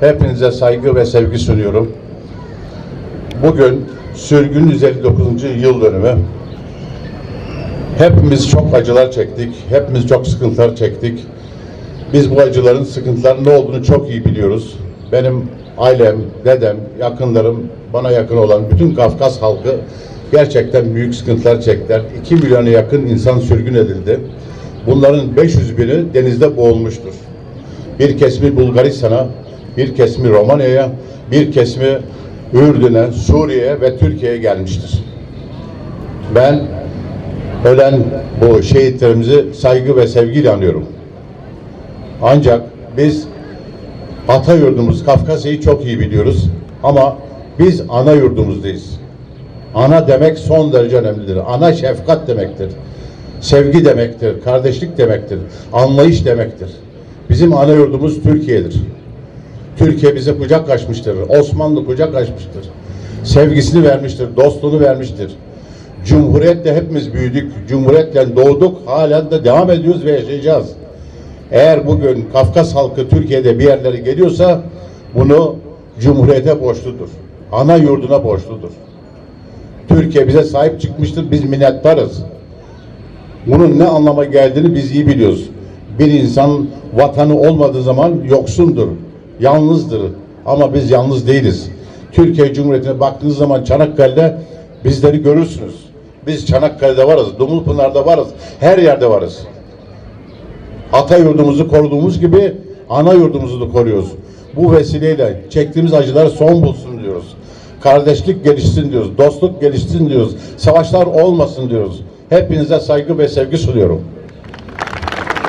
Hepinize saygı ve sevgi sunuyorum. Bugün sürgün 159. yıl dönümü. Hepimiz çok acılar çektik. Hepimiz çok sıkıntılar çektik. Biz bu acıların, sıkıntıların ne olduğunu çok iyi biliyoruz. Benim ailem, dedem, yakınlarım, bana yakın olan bütün Kafkas halkı gerçekten büyük sıkıntılar çektiler. 2 milyona yakın insan sürgün edildi. Bunların 500 bini denizde boğulmuştur. Bir kesimi Bulgaristan'a, bir kesimi Romanya'ya, bir kesimi Ürdün'e, Suriye'ye ve Türkiye'ye gelmiştir. Ben ölen bu şehitlerimizi saygı ve sevgiyle anıyorum. Ancak biz ata yurdumuz Kafkasya'yı çok iyi biliyoruz ama biz ana yurdumuzdayız. Ana demek son derece önemlidir. Ana şefkat demektir. Sevgi demektir, kardeşlik demektir, anlayış demektir. Bizim ana yurdumuz Türkiye'dir. Türkiye bize kucak açmıştır. Osmanlı kucak açmıştır. Sevgisini vermiştir, dostluğunu vermiştir. Cumhuriyetle hepimiz büyüdük. Cumhuriyetle doğduk. Halen de devam ediyoruz ve yaşayacağız. Eğer bugün Kafkas halkı Türkiye'de bir yerlere geliyorsa bunu Cumhuriyete borçludur. Ana yurduna borçludur. Türkiye bize sahip çıkmıştır. Biz minnettarız. Bunun ne anlama geldiğini biz iyi biliyoruz. Bir insan vatanı olmadığı zaman yoksundur, yalnızdır. Ama biz yalnız değiliz. Türkiye Cumhuriyeti'ne baktığınız zaman Çanakkale'de bizleri görürsünüz. Biz Çanakkale'de varız, Dumlupınar'da varız, her yerde varız. Ata yurdumuzu koruduğumuz gibi ana yurdumuzu da koruyoruz. Bu vesileyle çektiğimiz acılar son bulsun diyoruz. Kardeşlik gelişsin diyoruz, dostluk gelişsin diyoruz, savaşlar olmasın diyoruz. Hepinize saygı ve sevgi sunuyorum.